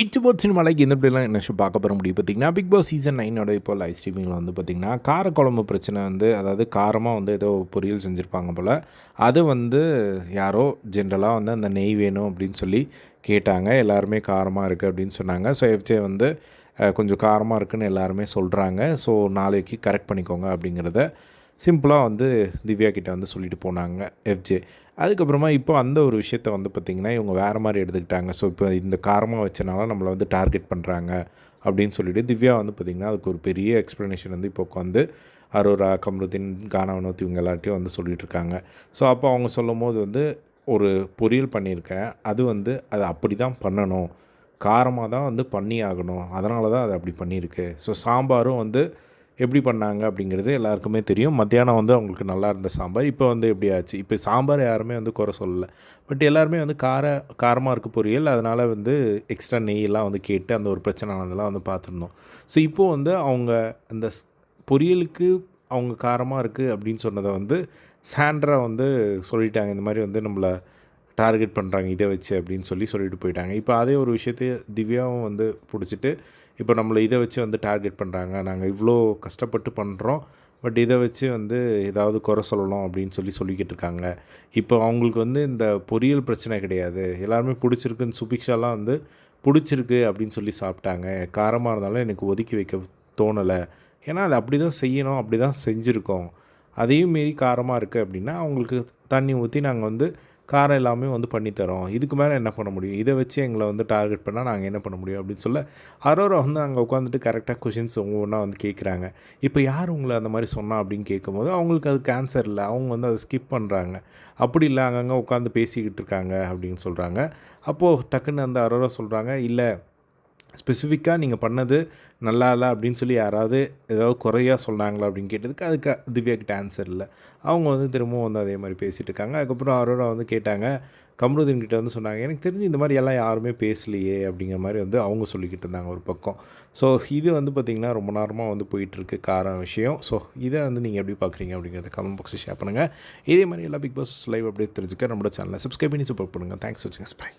It's boat சினிமாலைக்கு இந்த இப்படிலாம் என்ன ஷோ பார்க்க போகிற முடியும் பார்த்தீங்கன்னா பிக் பாஸ் சீசன் நைனோட இப்போ லைவ் ஸ்ட்ரீமிங்கில் வந்து பார்த்திங்கன்னா காரக்குழம்பு பிரச்சனை வந்து அதாவது காரமாக வந்து ஏதோ பொரியல் செஞ்சுருப்பாங்க போல் அது வந்து யாரோ ஜென்ரலாக வந்து அந்த நெய் வேணும் அப்படின்னு சொல்லி கேட்டாங்க. எல்லாருமே காரமாக இருக்குது அப்படின்னு சொன்னாங்க. ஸோ எஃப்ஜே வந்து கொஞ்சம் காரமாக இருக்குதுன்னு எல்லாருமே சொல்கிறாங்க ஸோ நாளைக்கு கரெக்ட் பண்ணிக்கோங்க அப்படிங்கிறத சிம்பிளாக வந்து திவ்யா கிட்டே வந்து சொல்லிட்டு போனாங்க எஃப்ஜே அதுக்கப்புறமா இப்போ அந்த ஒரு விஷயத்த வந்து பார்த்திங்கன்னா இவங்க வேறு மாதிரி எடுத்துக்கிட்டாங்க. ஸோ இப்போ இந்த காரமாக வச்சனால நம்மளை வந்து டார்கெட் பண்ணுறாங்க அப்படின்னு சொல்லிட்டு திவ்யா வந்து பார்த்திங்கன்னா அதுக்கு ஒரு பெரிய எக்ஸ்ப்ளனேஷன் வந்து இப்போ உட்காந்து அரோரா கம்ருதீன் கானா இவங்க எல்லார்ட்டையும் வந்து சொல்லிகிட்டு இருக்காங்க. ஸோ அப்போ அவங்க சொல்லும் போது வந்து ஒரு பொரியல் பண்ணியிருக்கேன். அது வந்து அது அப்படி தான் பண்ணணும். காரமாக தான் வந்து பண்ணி ஆகணும் அதனால தான் அது அப்படி பண்ணியிருக்கு. ஸோ சாம்பாரும் வந்து எப்படி பண்ணாங்க அப்படிங்கிறது எல்லாருக்குமே தெரியும். மத்தியானம் வந்து அவங்களுக்கு நல்லா இருந்த சாம்பார். இப்போ வந்து எப்படி ஆச்சு? இப்போ சாம்பார் யாருமே வந்து குறை சொல்லலை. பட் எல்லாருமே வந்து கார காரமாக இருக்க பொரியல். அதனால் வந்து எக்ஸ்ட்ரா நெய்யெல்லாம் வந்து கேட்டு அந்த ஒரு பிரச்சனை ஆனதெல்லாம் வந்து பார்த்துருந்தோம். ஸோ இப்போது வந்து அவங்க அந்த ஸ்- பொரியலுக்கு அவங்க காரமாக இருக்குது அப்படின்னு சொன்னதை வந்து சாண்ட்ரா வந்து சொல்லிட்டாங்க. இந்த மாதிரி வந்து நம்மளை டார்கெட் பண்ணுறாங்க இதை வச்சு அப்படின்னு சொல்லி சொல்லிட்டு போயிட்டாங்க. இப்போ அதே ஒரு விஷயத்தையே திவ்யாவும் வந்து பிடிச்சிட்டு இப்போ நம்மளை இதை வச்சு வந்து டார்கெட் பண்ணுறாங்க நாங்கள் இவ்வளோ கஷ்டப்பட்டு பண்ணுறோம் பட் இதை வச்சு வந்து ஏதாவது குறை சொல்லணும் அப்படின்னு சொல்லி சொல்லிக்கிட்டு இருக்காங்க. இப்போ அவங்களுக்கு வந்து இந்த பொரியல் பிரச்சனை கிடையாது. எல்லாருமே பிடிச்சிருக்குன்னு சுபிக்ஷாலாம் வந்து பிடிச்சிருக்கு அப்படின்னு சொல்லி சாப்பிட்டாங்க. காரமாக இருந்தாலும் எனக்கு ஒதுக்கி வைக்க தோணலை. ஏன்னா அது அப்படி தான் செய்யணும் அப்படி தான் செஞ்சுருக்கோம். அதையும் மீறி காரமாக இருக்குது அப்படின்னா அவங்களுக்கு தண்ணி ஊற்றி நாங்கள் வந்து காரம் எல்லாமே வந்து பண்ணித்தரோம் இதுக்கு மேலே என்ன பண்ண முடியும்? இதை வச்சு எங்களை வந்து டார்கெட் பண்ணால் நாங்கள் என்ன பண்ண முடியும் அப்படின்னு சொல்ல அரோரா வந்து அங்கே உட்காந்துட்டு கரெக்டாக கொஷின்ஸ் ஒவ்வொன்றா வந்து கேட்குறாங்க இப்போ யார் உங்களை அந்த மாதிரி சொன்னா அப்படின்னு கேட்கும்போது அவங்களுக்கு அது கேன்சர் இல்லை. அவங்க வந்து அதை ஸ்கிப் பண்ணுறாங்க அப்படி இல்லை அங்கங்கே உட்காந்து பேசிக்கிட்டு இருக்காங்க அப்படின்னு சொல்கிறாங்க அப்போது டக்குன்னு அந்த அரோரா சொல்கிறாங்க இல்லை ஸ்பெசிஃபிக்காக நீங்கள் பண்ணது நல்லா இல்லை அப்படின்னு சொல்லி யாராவது ஏதாவது குறையாக சொன்னாங்களா அப்படின்னு கேட்டதுக்கு அதுக்கு திவ்யாக்கிட்ட ஆன்சர் இல்லை. அவங்க வந்து திரும்பவும் வந்து அதே மாதிரி பேசிகிட்டு இருக்காங்க. அதுக்கப்புறம் அரோரா வந்து கேட்டாங்க. கம்ருதீன் கிட்ட வந்து சொன்னாங்க. எனக்கு தெரிஞ்சு இந்த மாதிரி எல்லாம் யாருமே பேசலையே அப்படிங்கிற மாதிரி வந்து அவங்க சொல்லிக்கிட்டு இருந்தாங்க ஒரு பக்கம். ஸோ இது வந்து பார்த்திங்கன்னா ரொம்ப நேரமாக வந்து போயிட்டுருக்கு காரம் விஷயம். ஸோ இதை வந்து நீங்கள் எப்படி பார்க்குறீங்க அப்படிங்கிறத கமெண்ட் பாக்ஸில் ஷேர் பண்ணுங்கள் இதே மாதிரி எல்லா பிக் பாஸ் லைவ் அப்படியே தெரிஞ்சுக்க நம்மளோட சேனலை சப்ஸ்கிரைப் பண்ணி சப்போர்ட் பண்ணுங்கள் தேங்க்ஸ் வச்சுங்க ஸ்பை